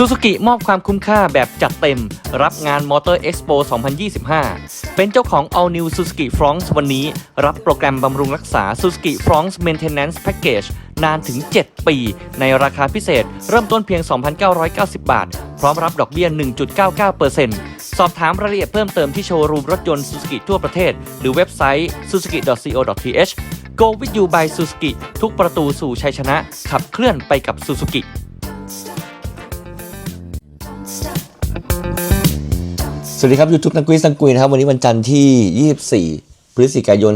ซูซูกิมอบความคุ้มค่าแบบจัดเต็ม รับงาน Motor Expo 2025 เป็นเจ้าของ All New Suzuki France วันนี้ รับโปรแกรมบำรุงรักษา Suzuki France Maintenance Package นานถึง 7 ปี ในราคาพิเศษ เริ่มต้นเพียง 2,990 บาท พร้อมรับดอกเบี้ย 1.99%สอบถามรายละเอียดเพิ่มเติมที่โชว์รูมรถยนต์ Suzuki ทั่วประเทศ หรือเว็บไซต์ suzuki.co.th Go with you by Suzuki ทุกประตูสู่ชัยชนะ ขับเคลื่อนไปกับ Suzuki สวัสดีครับยูทูบนักกุยสังกุยนะครับวันนี้วันจันทร์ที่ 24 พฤศจิกายน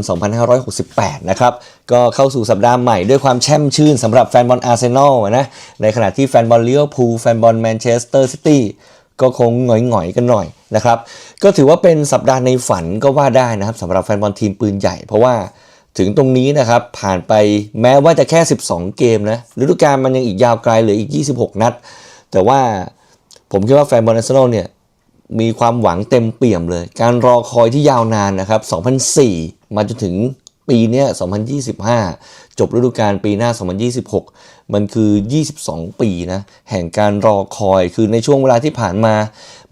2568 นะครับก็เข้าสู่สัปดาห์ใหม่ด้วยความแช่มชื่นสำหรับแฟนบอลอาร์เซนอลนะในขณะที่แฟนบอลลิเวอร์พูลแฟนบอลแมนเชสเตอร์ซิตี้ก็คงหงอยๆกันหน่อยนะครับก็ถือว่าเป็นสัปดาห์ในฝันก็ว่าได้นะครับสำหรับแฟนบอลทีมปืนใหญ่ เพราะว่าถึงตรงนี้นะครับผ่านไปแม้ว่าจะแค่ 12 เกมนะฤดูกาลมันยังอีกยาวไกลเหลืออีก 26 นัด แต่ว่าผมคิดว่าแฟนบอลอาร์เซนอลเนี่ย มีความหวังเต็มเปี่ยมเลย การรอคอยที่ยาวนานนะครับ 2004 มาจนถึงปีนี้2025 จบฤดูกาลปีหน้า 2026 มันคือ 22 ปีนะ แห่งการรอคอย คือในช่วงเวลาที่ผ่านมา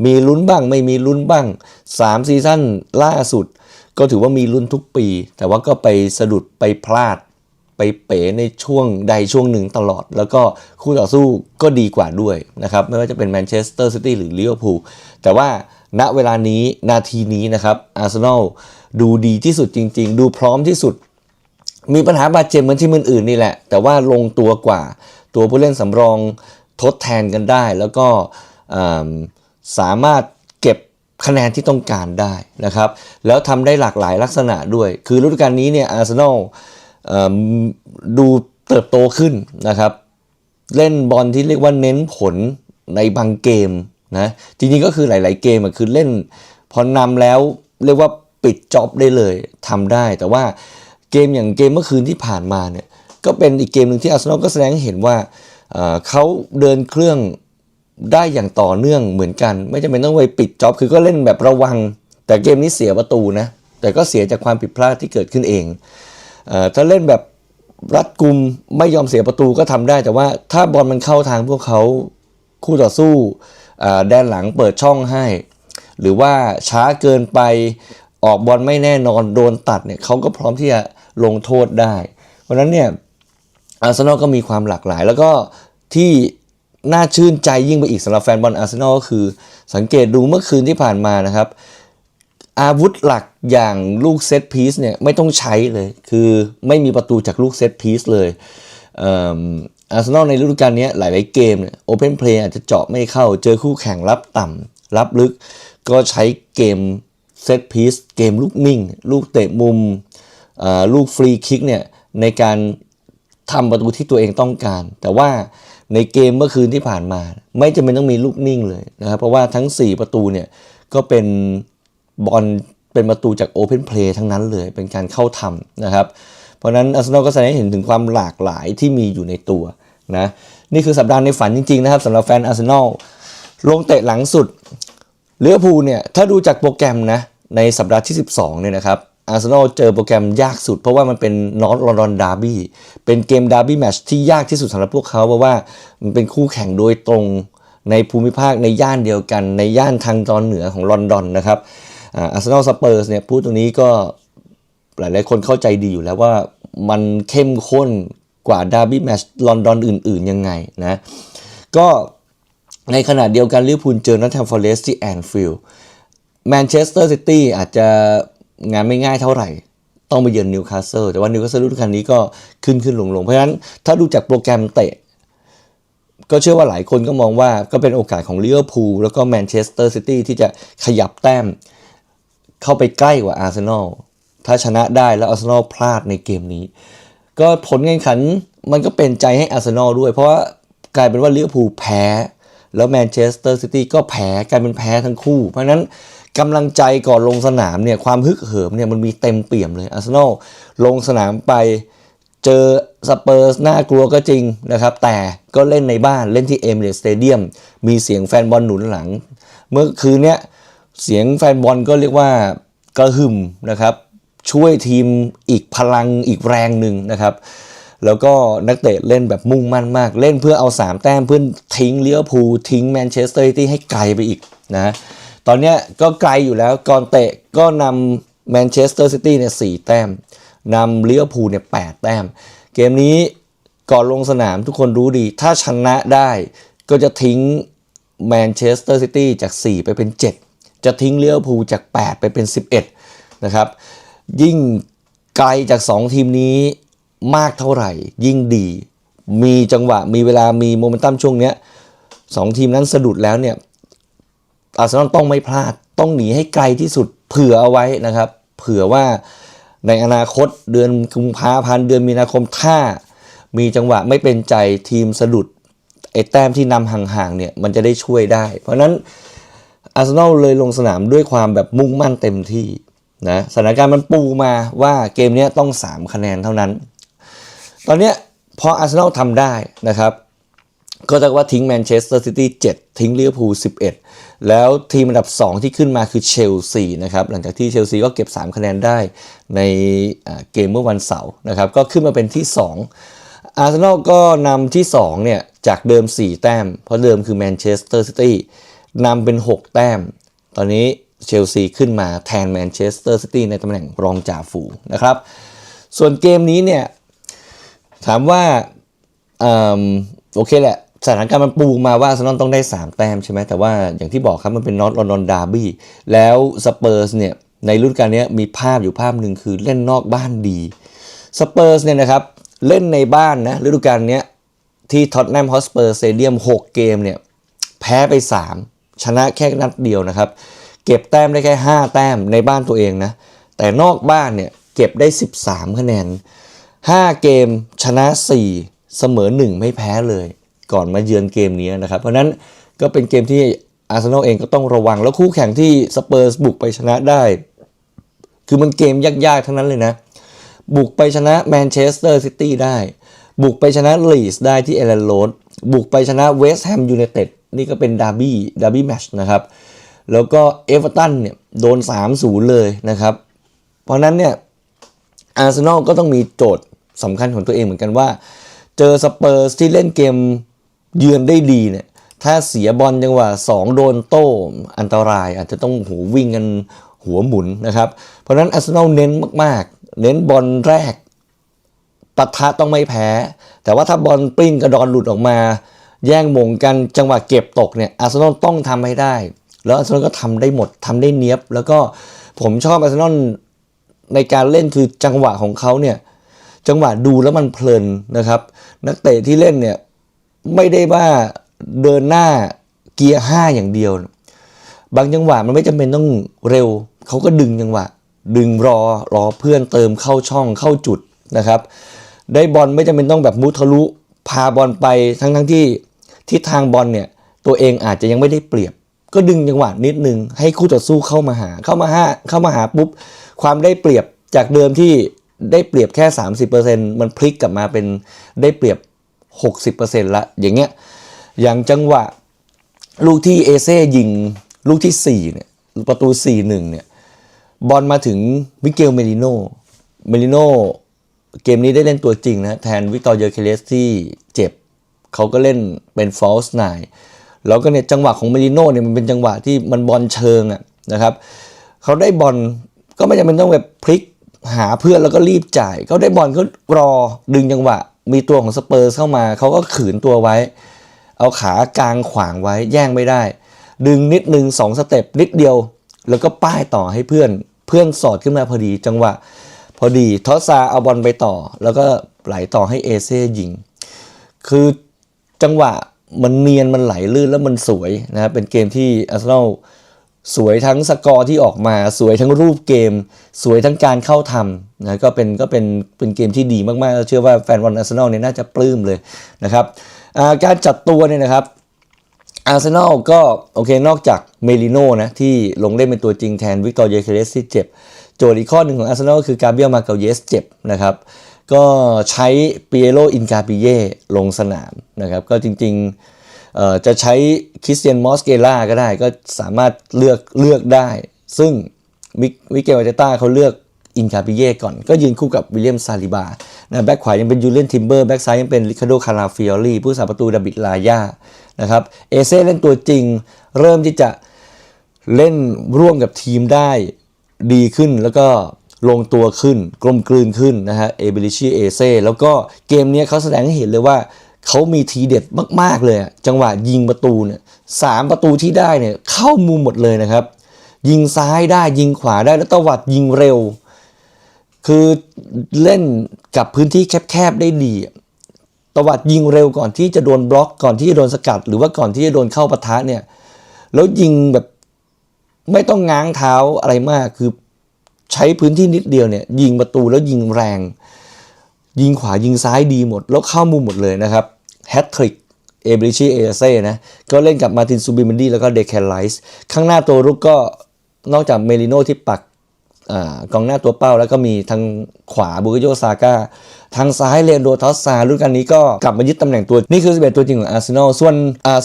มีลุ้นบ้าง ไม่มีลุ้นบ้าง 3 ซีซั่นล่าสุด ก็ถือว่ามีลุ้นทุกปี แต่ว่าก็ไปสะดุดไปพลาด ไปเป๋ในช่วงใดช่วงหนึ่งตลอด แล้วก็คู่ต่อสู้ก็ดีกว่าด้วยนะครับไม่ว่าจะเป็นแมนเชสเตอร์ซิตี้หรือลิเวอร์พูลแต่ว่าณเวลานี้นาทีนี้นะครับอาร์เซนอลดูดีที่สุดจริง ๆ ดูพร้อมที่สุด มีปัญหาบาดเจ็บเหมือนทีมอื่นๆนี่แหละ แต่ว่าลงตัวกว่า ตัวผู้เล่นสำรองทดแทนกันได้ แล้วก็สามารถเก็บคะแนนที่ต้องการได้นะครับ แล้วทำได้หลากหลายลักษณะด้วย คือฤดูกาลนี้เนี่ยอาร์เซนอล ดูเติบโตขึ้นนะครับ เล่นบอลที่เรียกว่าเน้นผลในบางเกมนะจริงๆก็คือหลาย ๆ เกมคือเล่นพอนำแล้วเรียกว่าปิดจ็อบได้เลยทำได้ แต่ว่าเกมอย่างเกมเมื่อคืนที่ผ่านมาเนี่ยก็เป็นอีกเกมหนึ่งที่อาร์เซนอลก็แสดงเห็นว่าเขาเดินเครื่องได้อย่างต่อเนื่องเหมือนกัน ไม่จำเป็นต้องไปปิดจ็อบคือก็เล่นแบบระวัง แต่เกมนี้เสียประตูนะแต่ก็เสียจากความผิดพลาดที่เกิดขึ้นเอง ถ้าเล่นแบบรัดกุมไม่ยอมเสียประตูก็ทำได้ แต่ว่าถ้าบอลมันเข้าทางพวกเขาคู่ต่อสู้อ่อแดนหลังเปิดช่องให้ หรือว่าช้าเกินไปออกบอลไม่แน่นอนโดนตัดเนี่ยเขาก็พร้อมที่จะลงโทษได้ เพราะนั้นเนี่ยอาร์เซนอลก็มีความหลากหลาย แล้วก็ที่น่าชื่นใจยิ่งไปอีกสำหรับแฟนบอลอาร์เซนอลก็คือ สังเกตดูเมื่อคืนที่ผ่านมานะครับ อาวุธหลักอย่างลูกเซตพีซเนี่ยไม่ต้องใช้เลย คือไม่มีประตูจากลูกเซตพีซเลยอาร์เซนอลในฤดูกาลนี้หลาย ๆ เกมเนี่ยโอเพนเพลย์อาจจะเจาะไม่เข้า เจอคู่แข่งรับต่ำรับลึก ก็ใช้เกมเซตพีซเกมลูกนิ่ง ลูกเตะมุมลูกฟรีคิกเนี่ยในการทำประตูที่ตัวเองต้องการ แต่ว่าในเกมเมื่อคืนที่ผ่านมา ไม่จำเป็นต้องมีลูกนิ่งเลยนะครับเพราะว่าทั้ง 4 ประตูเนี่ยก็เป็น บอลเป็นประตูจากโอเพนเพลย์ทั้งนั้นเลยเป็นการเข้าทำนะครับ เพราะนั้นอาร์เซนอลก็แสดงให้เห็นถึงความหลากหลายที่มีอยู่ในตัวนะนี่คือสัปดาห์ในฝันจริง ๆ นะครับสำหรับแฟนอาร์เซนอลลงเตะหลังสุดเลือพูลเนี่ยถ้าดูจากโปรแกรมนะในสัปดาห์ที่ 12เนี่ยนะครับอาร์เซนอลเจอโปรแกรมยากสุด เพราะว่ามันเป็นนอตลอนดอนดาร์บี้เป็นเกมดาร์บี้แมชที่ยากที่สุดสำหรับพวกเขาเพราะว่ามันเป็นคู่แข่งโดยตรงในภูมิภาคในย่านเดียวกัน ในย่านทางตอนเหนือของลอนดอนนะครับ อาร์เซนอลสเปอร์สเนี่ยพูดตรงนี้ก็หลายๆคนเข้าใจดีอยู่แล้วว่ามันเข้มข้นกว่าดาร์บี้แมชลอนดอนอื่น ๆ ยังไงนะ ก็ในขณะเดียวกันลิเวอร์พูลเจอนอตแฮมฟอร์เรสที่แอนฟิลด์แมนเชสเตอร์ซิตี้อาจจะงานไม่ง่ายเท่าไหร่ ต้องไปเยือนนิวคาสเซิลแต่ว่านิวคาสเซิลฤดูกาลนี้ก็ขึ้นขึ้นลงลงเพราะฉะนั้นถ้าดูจากโปรแกรมเตะ ก็เชื่อว่าหลายคนก็มองว่าก็เป็นโอกาสของลิเวอร์พูลแล้วก็แมนเชสเตอร์ซิตี้ที่จะขยับแต้ม เข้าไปใกล้กว่าอาร์เซนอลถ้าชนะได้แล้วอาร์เซนอลพลาดในเกมนี้ ก็ผลการแข่งขันมันก็เป็นใจให้อาร์เซนอลด้วย เพราะว่ากลายเป็นว่าลิเวอร์พูลแพ้ แล้วแมนเชสเตอร์ซิตี้ก็แพ้กลายเป็นแพ้ทั้งคู่ เพราะฉะนั้นกำลังใจก่อนลงสนามเนี่ยความฮึกเหิมเนี่ยมันมีเต็มเปี่ยมเลยอาร์เซนอลลงสนามไปเจอสเปอร์สน่ากลัวก็จริงนะครับ แต่ก็เล่นในบ้านเล่นที่เอมิเรตสเตเดียมมีเสียงแฟนบอลหนุนหลัง เมื่อคืนเนี้ย เสียงแฟนบอลก็เรียกว่ากระหึ่มนะครับช่วยทีมอีกพลังอีกแรงหนึ่งนะครับ แล้วก็นักเตะเล่นแบบมุ่งมั่นมาก เล่นเพื่อเอา 3 แต้มเพื่อทิ้งเลี้ยวภูทิ้งแมนเชสเตอร์ซิตี้ให้ไกลไปอีกนะตอนนี้ก็ไกลอยู่แล้วก่อนเตะก็นำแมนเชสเตอร์ซิตี้เนี่ยสแต้มนำเลี้ยวภูเนี่ยแแต้ม เกมนี้ก่อนลงสนามทุกคนรู้ดี ถ้าชนะได้ก็จะทิ้งแมนเชสเตอร์ซิตี้จาก 4 ไปเป็น 7 จะทิ้งเลี้ยวภูจาก 8 ไปเป็น 11 นะครับ ยิ่งไกลจาก 2 ทีมนี้มากเท่าไหร่ ยิ่งดี มีจังหวะมีเวลามีโมเมนตัมช่วงเนี้ยสองทีมนั้นสะดุดแล้วเนี่ยอาร์เซนอลต้องไม่พลาดต้องหนีให้ไกลที่สุดเผื่อเอาไว้นะครับ เผื่อว่าในอนาคตเดือนกุมภาพันธ์เดือนมีนาคมถ้า มีจังหวะไม่เป็นใจทีมสะดุดไอ้แต้มที่นำห่างๆเนี่ยมันจะได้ช่วยได้ เพราะนั้น อาร์เซนอลเลยลงสนามด้วยความแบบมุ่งมั่นเต็มที่นะสถานการณ์มันปูมาว่าเกมนี้ต้อง 3 คะแนนเท่านั้น ตอนนี้พออาร์เซนอลทำได้นะครับ ก็จะว่าทิ้งแมนเชสเตอร์ซิตี้7ทิ้งลิเวอร์พูล11 แล้วทีมอันดับ 2 ที่ขึ้นมาคือเชลซีนะครับ หลังจากที่เชลซีก็เก็บ 3 คะแนนได้ในเกมเมื่อวันเสาร์นะครับ ก็ขึ้นมาเป็นที่ 2 อาร์เซนอลก็นำที่2เนี่ยจากเดิม 4 แต้ม เพราะเดิมคือแมนเชสเตอร์ซิตี้ นำเป็น 6 แต้ม ตอนนี้เชลซีขึ้นมาแทนแมนเชสเตอร์ซิตี้ในตำแหน่งรองจ่าฝูงนะครับ ส่วนเกมนี้เนี่ย ถามว่าอืมโอเคแหละ สถานการณ์มันปูมาว่าอาร์เซนอลต้องได้ 3 แต้มใช่ไหมแต่ว่าอย่างที่บอกครับมันเป็นนอตลอนดอนดาร์บี้แล้วสเปอร์สเนี่ยในฤดูกาลนี้มีภาพอยู่ภาพหนึ่งคือเล่นนอกบ้านดีสเปอร์สเนี่ยนะครับเล่นในบ้านนะฤดูกาลนี้ที่ท็อตแนมฮอสเปอร์สเตเดียม 6 เกมเนี่ยแพ้ไป 3 ชนะแค่นัดเดียวนะครับ เก็บแต้มได้แค่ 5 แต้มในบ้านตัวเองนะ แต่นอกบ้านเนี่ยเก็บได้ 13 คะแนน 5 เกมชนะ 4 เสมอ 1 ไม่แพ้เลย ก่อนมาเยือนเกมนี้นะครับ เพราะนั้นก็เป็นเกมที่อาร์เซนอลเองก็ต้องระวัง แล้วคู่แข่งที่สเปอร์สบุกไปชนะได้ คือมันเกมยากๆ ทั้งนั้นเลยนะ บุกไปชนะแมนเชสเตอร์ซิตี้ได้ บุกไปชนะลีสได้ที่เอเลนโรดบุกไปชนะเวสต์แฮมยูไนเต็ด นี่ก็เป็นดาร์บี้ดาร์บี้แมชนะครับ แล้วก็เอเวอร์ตันเนี่ยโดน 3-0 เลยนะครับ เพราะนั้นเนี่ยอาร์เซนอลก็ต้องมีโจทย์สำคัญของตัวเองเหมือนกันว่า เจอสเปอร์สที่เล่นเกมเยือนได้ดีเนี่ยถ้าเสียบอลจังหวะ2 โดนโต้อันตราย อาจจะต้องหูวิ่งกันหัวหมุนนะครับ เพราะฉะนั้นอาร์เซนอลเน้นมากๆ เน้นบอลแรกปะทะต้องไม่แพ้ แต่ว่าถ้าบอลปลิ้งกระดอนหลุดออกมา แย่งมงกันจังหวะเก็บตกเนี่ยอาร์เซนอลต้องทำให้ได้ แล้วอาร์เซนอลก็ทำได้หมดทำได้เนี้ยบ แล้วก็ผมชอบอาร์เซนอลในการเล่นคือจังหวะของเขาเนี่ยจังหวะดูแล้วมันเพลินนะครับ นักเตะที่เล่นเนี่ยไม่ได้ว่าเดินหน้าเกียร์ห้าอย่างเดียว บางจังหวะมันไม่จำเป็นต้องเร็ว เขาก็ดึงจังหวะ ดึงรอรอเพื่อนเติมเข้าช่องเข้าจุดนะครับ ได้บอลไม่จำเป็นต้องแบบมุทะลุพาบอลไปทั้งทั้งที่ ทิศทางบอลเนี่ยตัวเองอาจจะยังไม่ได้เปรียบ ก็ดึงจังหวะนิดนึง ให้คู่ต่อสู้เข้ามาหาเข้ามาห้าเข้ามาหาปุ๊บความได้เปรียบจากเดิมที่ได้เปรียบแค่ 30%มันพลิกกลับมาเป็นได้เปรียบ 60%ละอย่างเงี้ยอย่างจังหวะลูกที่เอเซ่ยิงลูกที่4เนี่ยประตู 4-1เนี่ยบอลมาถึงมิเกลเมลิโนเมลิโนเกมนี้ได้เล่นตัวจริงนะแทนวิกตอร์เยอร์เคเลสที่ เขาก็เล่นเป็นฟอลส์ไนแล้วก็เนี่ยจังหวะของเมลิโน่เนี่ยมันเป็นจังหวะที่มันบอลเชิงอะนะครับเขาได้บอลก็ไม่จำเป็นต้องแบบพลิกหาเพื่อนแล้วก็รีบจ่ายเขาได้บอลก็รอดึงจังหวะ มีตัวของสเปอร์เข้ามาเขาก็ขืนตัวไว้ เอาขากลางขวางไว้แย่งไม่ได้ ดึงนิดนึงสองสเต็ปนิดเดียว แล้วก็ป้ายต่อให้เพื่อน เพื่อนสอดขึ้นมาพอดีจังหวะ พอดีทอสซาเอาบอลไปต่อ แล้วก็ไหลต่อให้เอเซ่ยิง คือ จังหวะมันเนียนมันไหลลื่นแล้วมันสวยนะครับเป็นเกมที่อาร์เซนอลสวยทั้งสกอร์ที่ออกมา สวยทั้งรูปเกม สวยทั้งการเข้าทำนะก็เป็นก็เป็นเป็นเกมที่ดีมากๆแล้วเชื่อว่าแฟนบอลอาร์เซนอลเนี่ยน่าจะปลื้มเลยนะครับการจัดตัวเนี่ยนะครับอาร์เซนอลก็โอเคนอกจากเมลิโน่นะที่ลงเล่นเป็นตัวจริงแทนวิกตอร์เยเคเลสที่เจ็บ โจทย์อีกข้อหนึ่งของอาร์เซนอลก็คือกาเบียลมาเกาเยสเจ็บนะครับ ก็ใช้เปียโรอินกาปิเย่ลงสนามนะครับ ก็จริงๆจะใช้คริสเตียนมอสเกล่าก็ได้ก็สามารถเลือกเลือกได้ ซึ่งมิมิเกลอาเตต้าเขาเลือกอินคาปิเย่ก่อน ก็ยืนคู่กับวิลเลียมซาลิบานะแบ็คขวายังเป็นยูเลียนทิมเบอร์ แบ็คซ้ายยังเป็นริคาโดคาราฟิออลีผู้สาประตูดาบิดลาย่านะครับเอเซ่เล่นตัวจริง เริ่มที่จะเล่นร่วมกับทีมได้ดีขึ้นแล้วก็ ลงตัวขึ้น กลมกลืนขึ้นนะฮะเอเบลิชีเอเซ่แล้วก็เกมนี้เขาแสดงให้เห็นเลยว่าเขามีทีเด็ดมาก ๆ เลย จังหวะยิงประตูเนี่ยสามประตูที่ได้เนี่ยเข้ามุมหมดเลยนะครับ ยิงซ้ายได้ยิงขวาได้แล้วตวัดยิงเร็ว คือเล่นกับพื้นที่แคบ ๆ ได้ดี ตวัดยิงเร็วก่อนที่จะโดนบล็อกก่อนที่จะโดนสกัด หรือว่าก่อนที่จะโดนเข้าปะทะเนี่ยแล้วยิงแบบไม่ต้องง้างเท้าอะไรมากคือ ใช้พื้นที่นิดเดียวเนี่ยยิงประตูแล้วยิงแรง ยิงขวายิงซ้ายดีหมด แล้วเข้ามุมหมดเลยนะครับแฮตทริกเอเบริชีเอเซ่นะก็เล่นกับมาตินซูบิมันดีแล้วก็เดคแคนไลส์ข้างหน้าตัวรุกก็นอกจากเมลิโนที่ปัก อกองหน้าตัวเป้า แล้วก็มีทางขวาบุกโยซาก้าทางซ้ายเลนโดทอสซารุ่นกันนี้ก็กลับมายึดตำแหน่งตัว นี่คือ 11 ตัวจริงของอาร์เซนอลส่วน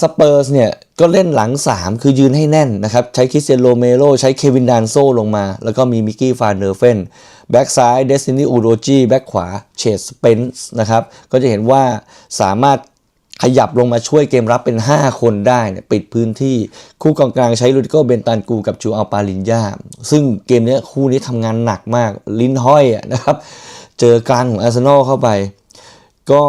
สเปอร์สเนี่ย ก็เล่นหลัง 3 คือยืนให้แน่นนะครับ ใช้คริสเตียนโรเมโรใช้เควินดานโซลงมา แล้วก็มีมิกกี้ฟานเดอร์เฟนแบ็กซ้ายเดสตินีอูโรจีแบ็กขวาเชดสเปนส์นะครับ ก็จะเห็นว่าสามารถ ขยับลงมาช่วยเกมรับเป็น 5 คนได้เนี่ยปิดพื้นที่คู่กองกลางใช้ลูดิโกเบนตันกูกับจูอัลปาลินยาซึ่งเกมนี้คู่นี้ทำงานหนักมากลิ้นห้อยนะครับ เจอกลางของอาร์เซนอลเข้าไป ก็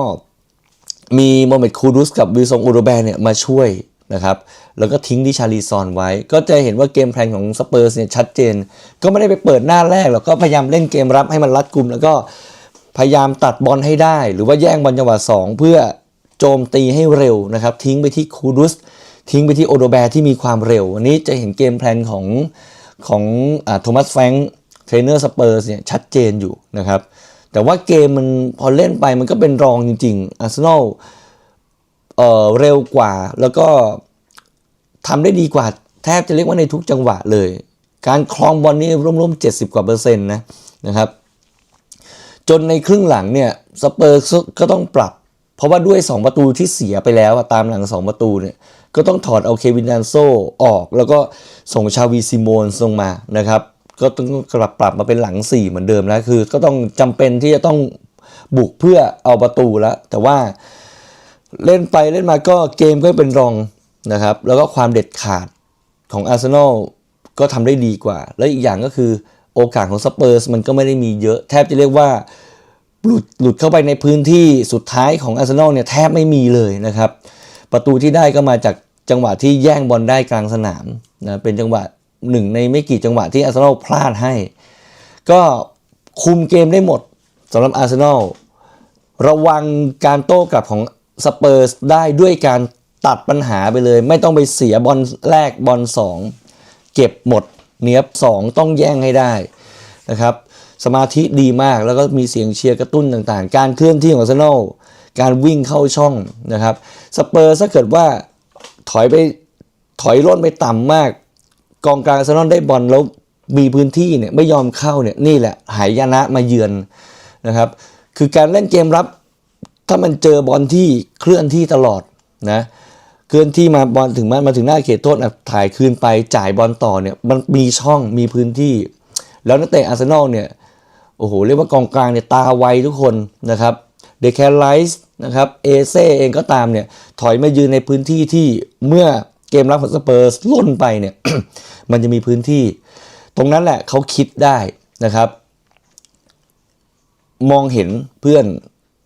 มีโมเมดคูดุสกับวิลซงอูโรแบนเนี่ยมาช่วยนะครับแล้วก็ทิ้งดิชาลีซอนไว้ ก็จะเห็นว่าเกมแพลนของสเปอร์สเนี่ยชัดเจน ก็ไม่ได้ไปเปิดหน้าแรกหรอกก็พยายามเล่นเกมรับให้มันรัดกุม แล้วก็พยายามตัดบอลให้ได้ หรือว่าแย่งบอลจังหวะสองเพื่อ โจมตีให้เร็วนะครับ ทิ้งไปที่คูดุส ทิ้งไปที่โอโดแบร์ที่มีความเร็ว วันนี้จะเห็นเกมแพลนของของโทมัสแฟงเทรนเนอร์สเปอร์สเนี่ยชัดเจนอยู่นะครับ แต่ว่าเกมมันพอเล่นไปมันก็เป็นรองจริงๆอาร์เซนอลเอ่อเร็วกว่าแล้วก็ทำได้ดีกว่าแทบจะเรียกว่าในทุกจังหวะเลย การครองบอลนี่ร่วมๆ70 กว่าเปอร์เซ็นต์นะนะครับ จนในครึ่งหลังเนี่ยสเปอร์ก็ต้องปรับ เพราะว่าด้วย 2 ประตูที่เสียไปแล้วอะตามหลัง 2 ประตูเนี่ยก็ต้องถอดเอาเควินดันโซออก แล้วก็ส่งชาวีซิโมนลงมานะครับ ก็ต้องกลับปรับมาเป็นหลัง 4 เหมือนเดิมแล้วคือ ก็ต้องจำเป็นที่จะต้องบุกเพื่อเอาประตูแล้วแต่ว่าเล่นไปเล่นมาก็เกมก็เป็นรองนะครับ แล้วก็ความเด็ดขาดของอาร์เซนอลก็ทำได้ดีกว่า และอีกอย่างก็คือโอกาสของสเปอร์สมันก็ไม่ได้มีเยอะ แทบจะเรียกว่า หลุดหลุดเข้าไปในพื้นที่สุดท้ายของอาร์เซนอลเนี่ยแทบไม่มีเลยนะครับ ประตูที่ได้ก็มาจากจังหวะที่แย่งบอลได้กลางสนามนะเป็นจังหวะหนึ่งในไม่กี่จังหวะที่อาร์เซนอลพลาดให้ ก็คุมเกมได้หมดสำหรับอาร์เซนอลระวังการโต้กลับของสเปอร์สได้ด้วยการตัดปัญหาไปเลย ไม่ต้องไปเสียบอลแรกบอลสองเก็บหมดเนียบสองต้องแย่งให้ได้นะครับ สมาธิดีมากแล้วก็มีเสียงเชียร์กระตุ้นต่างๆ การเคลื่อนที่ของอาร์เซนอลการวิ่งเข้าช่องนะครับสเปอร์ถ้าเกิดว่าถอยไปถอยร่นไปต่ำมาก กองกลางอาร์เซนอลได้บอลแล้วมีพื้นที่เนี่ยไม่ยอมเข้าเนี่ยนี่แหละหายนะมาเยือนนะครับคือการเล่นเกมรับ ถ้ามันเจอบอลที่เคลื่อนที่ตลอดนะเคลื่อนที่มาบอลถึงมามาถึงหน้าเขตโทษอะถ่ายคืนไปจ่ายบอลต่อเนี่ยมันมีช่องมีพื้นที่ แล้วนักเตะอาร์เซนอลเนี่ย โอ้โห เรียกว่ากองกลางเนี่ยตาไวทุกคนนะครับเดคแคลไลส์นะครับเอเซ่เองก็ตามเนี่ยถอยมายืนในพื้นที่ที่เมื่อเกมรับของสเปอร์สล่นไปเนี่ยมันจะมีพื้นที่ ตรงนั้นแหละเขาคิดได้นะครับ มองเห็นเพื่อน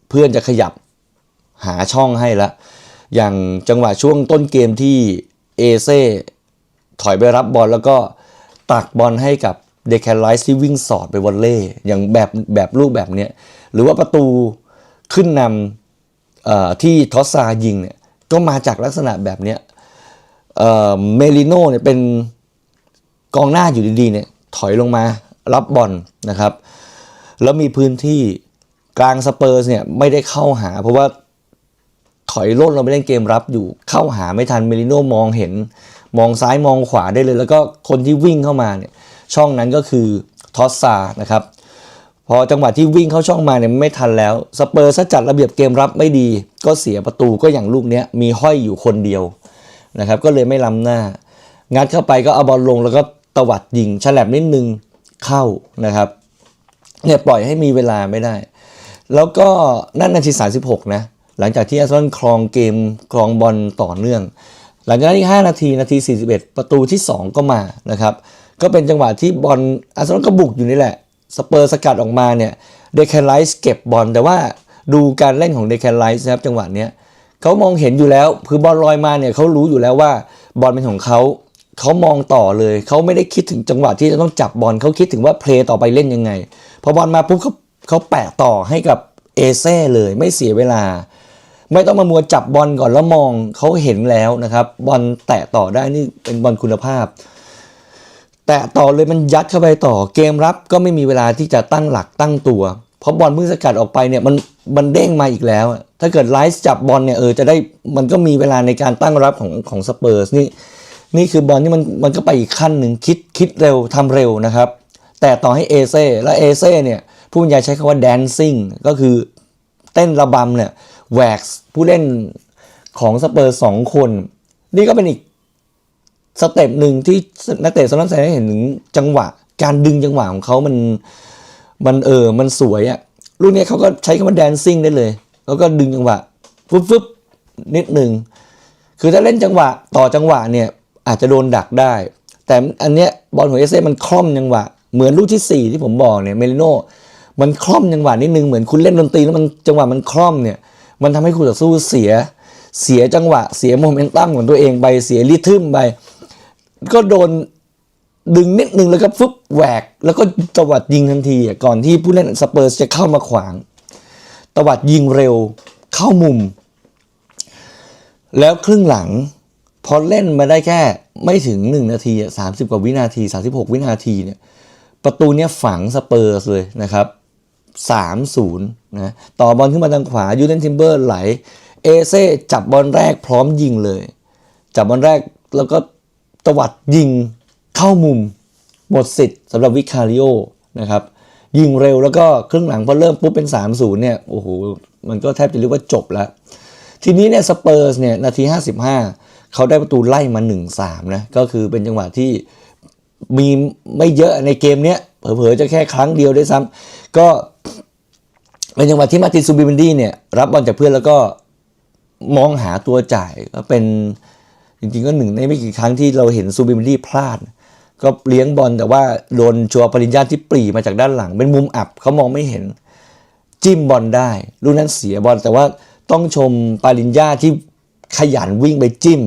เพื่อนจะขยับหาช่องให้ละ อย่างจังหวะช่วงต้นเกมที่เอเซ่ถอยไปรับบอลแล้วก็ตักบอลให้กับ เดคแคนไลซ์ที่วิ่งสอดไปวอลเล่อย่างแบบแบบลูกแบบเนี้ยหรือว่าประตูขึ้นนำที่ทอสซายิงเนี่ยก็มาจากลักษณะแบบเนี้ยเอ่อเมลิโน่เนี่ยเป็นกองหน้าอยู่ดีๆเนี่ยถอยลงมารับบอลนะครับ แล้วมีพื้นที่กลางสเปอร์สเนี่ยไม่ได้เข้าหา เพราะว่าถอยล่นเราไปเล่นเกมรับอยู่เข้าหาไม่ทันเมลิโน่มองเห็น มองซ้ายมองขวาได้เลย แล้วก็คนที่วิ่งเข้ามาเนี่ย ช่องนั้นก็คือทอสซานะครับพอจังหวะที่วิ่งเข้าช่องมาเนี่ยไม่ทันแล้วสเปอร์สจัดระเบียบเกมรับไม่ดี ก็เสียประตูก็อย่างลูกนี้มีห้อยอยู่คนเดียวนะครับก็เลยไม่ล้ำหน้า งัดเข้าไปก็เอาบอลลงแล้วก็ตวัดยิงฉลับนิดนึงเข้านะครับเนี่ยปล่อยให้มีเวลาไม่ได้ แล้วก็นั่นนาที36 นะ หลังจากที่อาร์เซนอลครองเกมครองบอลต่อเนื่อง หลังจากนั้นอีก5นาทีนาที 41 ประตูที่ 2 ก็มานะครับ ก็เป็นจังหวะที่บอลอาร์เซนอลก็บุกอยู่นี่แหละ สเปอร์สกัดออกมาเนี่ยเดคแคนไลส์เก็บบอลแต่ว่าดูการเล่นของเดคแคนไลส์นะครับจังหวะเนี้ยเขามองเห็นอยู่แล้วคือบอลลอยมาเนี่ยเขารู้อยู่แล้วว่าบอลเป็นของเขาเขามองต่อเลยเขาไม่ได้คิดถึงจังหวะที่จะต้องจับบอลเขาคิดถึงว่าเพลย์ต่อไปเล่นยังไงพอบอลมาปุ๊บเขาเขาแปะต่อให้กับเอเซ่เลยไม่เสียเวลา ไม่ต้องมามัวจับบอลก่อนแล้วมองเขาเห็นแล้วนะครับ บอลแตะต่อได้นี่เป็นบอลคุณภาพ แตะต่อเลยมันยัดเข้าไปต่อเกมรับก็ไม่มีเวลาที่จะตั้งหลักตั้งตัว เพราะบอลเพิ่งสกัดออกไปเนี่ยมันมันเด้งมาอีกแล้ว ถ้าเกิดไลฟ์จับบอลเนี่ยเออจะได้มันก็มีเวลาในการตั้งรับของของสเปอร์สนี่นี่คือบอลที่มันมันก็ไปอีกขั้นหนึ่งคิดคิดเร็วทำเร็วนะครับ แต่ต่อให้เอเซ่และเอเซ่เนี่ยผู้บรรยายใช้คำว่า dancing ก็คือเต้นระบำเนี่ยแว็กผู้เล่นของสเปอร์สองคน นี่ก็เป็นอีก สเต็ปหนึ่งที่นักเตะสำนักแสดงให้เห็นถึงจังหวะ การดึงจังหวะของเขามันมันเออมันสวยอะลูกนี้เขาก็ใช้คำว่า dancing ได้เลย แล้วก็ดึงจังหวะฟึบฟึบนิดหนึ่งคือถ้าเล่นจังหวะต่อจังหวะเนี่ยอาจจะโดนดักได้ แต่อันเนี้ยบอลของเอเซ่มันคล่อมจังหวะ เหมือนลูกที่ 4 ที่ผมบอกเนี่ยเมลิโนมันคล่อมจังหวะนิดนึงเหมือนคุณเล่นดนตรีแล้วมันจังหวะมันคล่อมเนี่ยมันทำให้คู่ต่อสู้เสียเสียจังหวะเสียโมเมนตัมของตัวเองไปเสียริทึมไป ก็โดนดึงนิดนึงแล้วก็ฟึบแหวก แล้วก็ตวัดยิงทันทีก่อนที่ผู้เล่นสเปอร์สจะเข้ามาขวาง ตวัดยิงเร็วเข้ามุม แล้วครึ่งหลัง พอเล่นมาได้แค่ไม่ถึง 1 นาที 30 กว่าวินาที 36 วินาทีเนี่ยประตูเนี้ยฝังสเปอร์สเลยนะครับ 3-0นะต่อบอลขึ้นมาทางขวายูเดนทิมเบอร์ไหลเอเซ่จับบอลแรกพร้อมยิงเลย จับบอลแรกแล้วก็ ตวัดยิงเข้ามุม หมดสิทธิ์สำหรับวิคาริโอนะครับยิงเร็วแล้วก็ครึ่งหลังพอเริ่มปุ๊บเป็น 3-0เนี่ยโอ้โหมันก็แทบจะเรียกว่าจบแล้ว ทีนี้เนี่ยสเปอร์สเนี่ยนาที 55 เขาได้ประตูไล่มา 1-3นะก็คือเป็นจังหวะที่มีไม่เยอะในเกมเนี้ยเผลอๆจะแค่ครั้งเดียวด้วยซ้ำก็เป็นจังหวะที่มาร์ตินซูบิบันดี้เนี่ยรับบอลจากเพื่อนแล้วก็มองหาตัวจ่ายก็เป็น จริงๆก็หนึ่งในไม่กี่ครั้งที่เราเห็นซูบิบันดี้พลาด ก็เลี้ยงบอลแต่ว่าโดนชัวปริญญาที่ปรีมาจากด้านหลัง เป็นมุมอับเขามองไม่เห็น จิ้มบอลได้ลูกนั้นเสียบอลแต่ว่าต้องชมปาลินญาที่ขยันวิ่งไปจิ้ม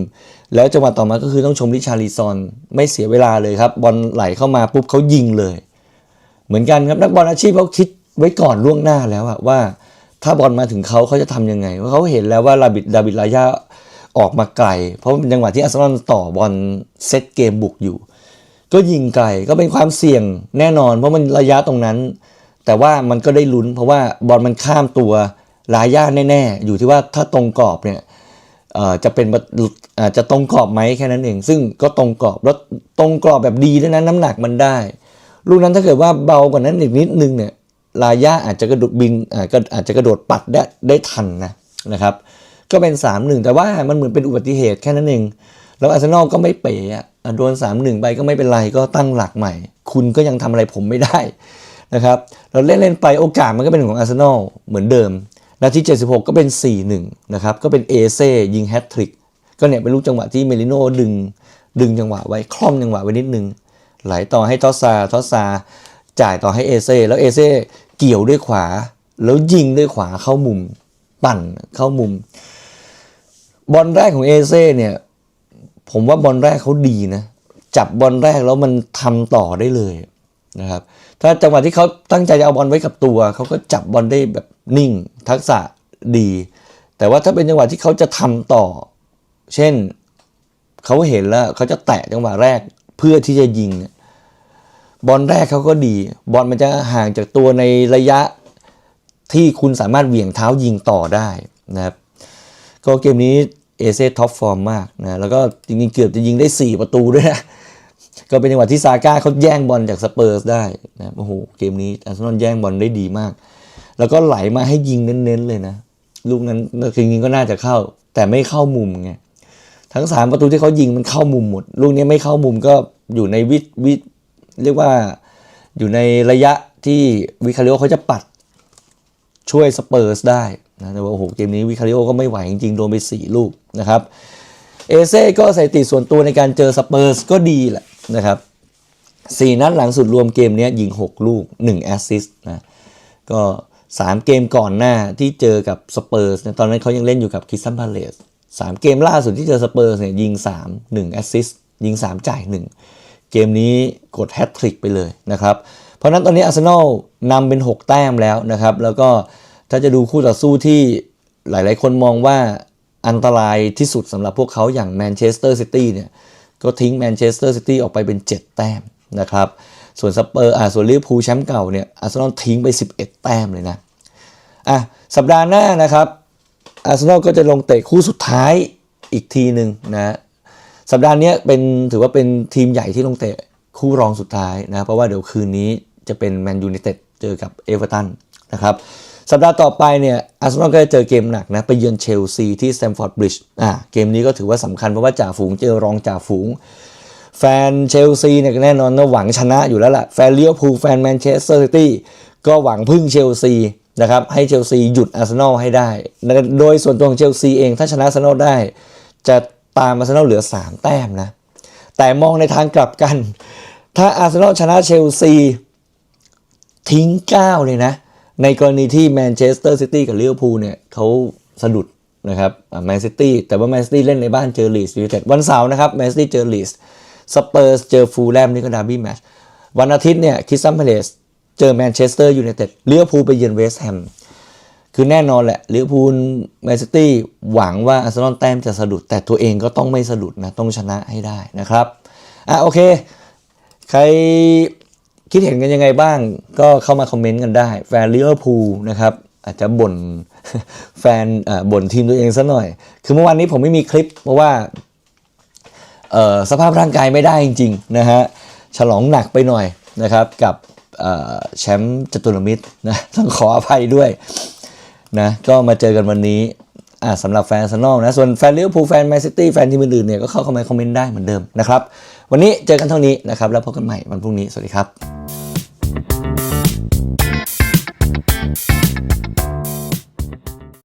แล้วจังหวะต่อมาก็คือต้องชมริชาริซอนไม่เสียเวลาเลยครับ บอลไหลเข้ามาปุ๊บเขายิงเลย เหมือนกันครับนักบอลอาชีพเขาคิดไว้ก่อนล่วงหน้าแล้วอะว่าถ้าบอลมาถึงเขาเขาจะทำยังไงเพราะเขาเห็นแล้วว่าลาบิดดาบิดลายา ออกมาไกล เพราะเป็นจังหวะที่อาร์เซนอลต่อบอลเซตเกมบุกอยู่ ก็ยิงไกลก็เป็นความเสี่ยงแน่นอน เพราะมันระยะตรงนั้น แต่ว่ามันก็ได้ลุ้น เพราะว่าบอลมันข้ามตัวลายาแน่ๆ อยู่ที่ว่าถ้าตรงกรอบเนี่ยจะเป็นจะตรงกรอบไหมแค่นั้นเอง ซึ่งก็ตรงกรอบแล้วตรงกรอบแบบดีด้วยนะน้ำหนักมันได้ ลูกนั้นถ้าเกิดว่าเบากว่านั้นอีกนิดนึงเนี่ยลายาอาจจะกระโดดบินอาจจะกระโดดปัดได้ได้ทันนะนะครับ ก็เป็น 3-1 แต่ว่ามันเหมือนเป็นอุบัติเหตุแค่นั้นเอง แล้วอาร์เซนอลก็ไม่เป๋อะอะโดน 3-1 ไปก็ไม่เป็นไรก็ตั้งหลักใหม่ คุณก็ยังทำอะไรผมไม่ได้นะครับเราเล่นเล่นไปโอกาสมันก็เป็นของอาร์เซนอลเหมือนเดิมนาที 76 ก็เป็น 4-1 นะครับ ก็เป็นเอเซ่ยิงแฮตทริกก็เนี่ยเป็นลูกจังหวะที่เมลิโน่ดึง ดึงจังหวะไว้คล่อมจังหวะไว้นิดนึง ไหลต่อให้ทอสซาทอสซาจ่ายต่อให้เอเซ่แล้วเอเซ่เกี่ยวด้วยขวา แล้วยิงด้วยขวาเข้ามุม ปั่นเข้ามุม บอลแรกของเอเซ่เนี่ย ผมว่าบอลแรกเขาดีนะ จับบอลแรกแล้วมันทำต่อได้เลยนะครับ ถ้าจังหวะที่เขาตั้งใจจะเอาบอลไว้กับตัว เขาก็จับบอลได้แบบนิ่ง ทักษะดี แต่ว่าถ้าเป็นจังหวะที่เขาจะทำต่อ เช่นเขาเห็นแล้วเขาจะแตะจังหวะแรกเพื่อที่จะยิง บอลแรกเขาก็ดี บอลมันจะห่างจากตัวในระยะ ที่คุณสามารถเหวี่ยงเท้ายิงต่อได้นะครับก็เกมนี้เอเซ่ท็อปฟอร์มมากนะแล้วก็จริงๆเกือบจะยิงได้ 4 ประตูด้วยนะก็เป็นจังหวะที่ซาก้าเขาแย่งบอลจากสเปอร์สได้นะโอ้โหเกมนี้อาร์เซนอลแย่งบอลได้ดีมาก แล้วก็ไหลมาให้ยิงเน้นๆเลยนะ ลูกนั้นจริงๆก็น่าจะเข้า แต่ไม่เข้ามุมไงทั้งสามประตูที่เขายิงมันเข้ามุมหมด ลูกนี้ไม่เข้ามุมก็อยู่ในวิวิเรียกว่าอยู่ในระยะที่วิคาริโอเขาจะปัด ช่วยสเปอร์สได้นะแต่ว่าโอ้โหเกมนี้วิคาริโอก็ไม่ไหวจริงๆโดนไป 4 ลูกนะครับเอเซ่ก็สถิติส่วนตัวในการเจอสเปอร์สก็ดีแหละนะครับ4นัดหลังสุดรวมเกมนี้ยิง 6 ลูก1แอสซิสต์นะก็ 3 เกมก่อนหน้าที่เจอกับสเปอร์สตอนนั้นเขายังเล่นอยู่กับคิสซันพาเลส3เกมล่าสุดที่เจอสเปอร์สเนี่ยยิง 3 1แอสซิสต์ยิง 3 จ่าย 1 เกมนี้กดแฮตทริกไปเลยนะครับ เพราะฉะนั้นตอนนี้อาร์เซนอลนำเป็น 6 แต้มแล้วนะครับ แล้วก็ถ้าจะดูคู่ต่อสู้ที่หลาย ๆ คนมองว่าอันตรายที่สุดสำหรับพวกเขาอย่างแมนเชสเตอร์ซิตี้เนี่ย ก็ทิ้งแมนเชสเตอร์ซิตี้ออกไปเป็น 7 แต้มนะครับ ส่วนสเปอร์อ่าส่วนลิเวอร์พูลแชมป์เก่าเนี่ยอาร์เซนอลทิ้งไป 11 แต้มเลยนะอะสัปดาห์หน้านะครับอาร์เซนอลก็จะลงเตะคู่สุดท้ายอีกทีหนึ่งนะ สัปดาห์นี้เป็นถือว่าเป็นทีมใหญ่ที่ลงเตะคู่รองสุดท้ายนะเพราะว่าเดี๋ยวคืนนี้จะเป็นแมนยู i นเต็ดเจอกับเอเวอร์ตันนะครับสัปดาห์ต่อไปเนี่ยอาร์เซนอลก็จะเจอเกมหนักนะ ไปเยือนเชลซีที่สแตมฟอร์ดบริดจ์อะเกมนี้ก็ถือว่าสำคัญเพราะว่าจ่าฝูงเจอรองจ่าฝูง แฟนเชลซีเนี่ยแน่นอนว่าหวังชนะอยู่แล้วล่ะ แฟนเลี้ยวพูแฟนแมนเชสเตอร์ซิตี้ก็หวังพึ่งเชลซีนะครับให้เชลซีหยุดอาร์เซนอลให้ได้ โดยส่วนตัวของเชลซีเองถ้าชนะอาร์เซนอลได้ จะ ตามอาร์เซนอลเหลือ 3 แต้มนะ แต่มองในทางกลับกัน ถ้าอาร์เซนอลชนะเชลซีทิ้ง 9 เลยนะ ในกรณีที่แมนเชสเตอร์ซิตี้กับลิเวอร์พูลเนี่ยเขาสะดุดนะครับแมนซิตี้แต่ว่าแมนซิตี้เล่นในบ้านเจอลีสยูไนเต็ดวันเสาร์นะครับแมนซิตี้เจอลีสสเปอร์สเจอฟูลแลมนี่ก็ดาร์บี้แมตช์วันอาทิตย์เนี่ยคิสซัมเพลสเจอแมนเชสเตอร์ยูไนเต็ดลิเวอร์พูลไปเยือนเวสต์แฮม คือแน่นอนแหละลิเวอร์พูลแมนซิตี้หวังว่าอาร์เซนอลแต้มจะสะดุด แต่ตัวเองก็ต้องไม่สะดุดนะ ต้องชนะให้ได้นะครับ อะโอเค ใครคิดเห็นกันยังไงบ้าง ก็เข้ามาคอมเมนต์กันได้ แฟนลิเวอร์พูลนะครับ อาจจะบ่นแฟนบ่นทีมตัวเองซะหน่อย คือเมื่อวานนี้ผมไม่มีคลิป เพราะว่าสภาพร่างกายไม่ได้จริงๆนะฮะฉลองหนักไปหน่อยนะครับกับแชมป์จตุรมิตรนะต้องขออภัยด้วย นะก็มาเจอกันวันนี้อ่าสำหรับแฟนซานอลนะ ส่วนแฟนเลี้ยวผู้แฟนแมนซิตี้แฟนทีมอื่นๆเนี่ยก็เข้ามาคอมเมนต์ได้เหมือนเดิมนะครับ วันนี้เจอกันเท่านี้นะครับ แล้วพบกันใหม่วันพรุ่งนี้ สวัสดีครับ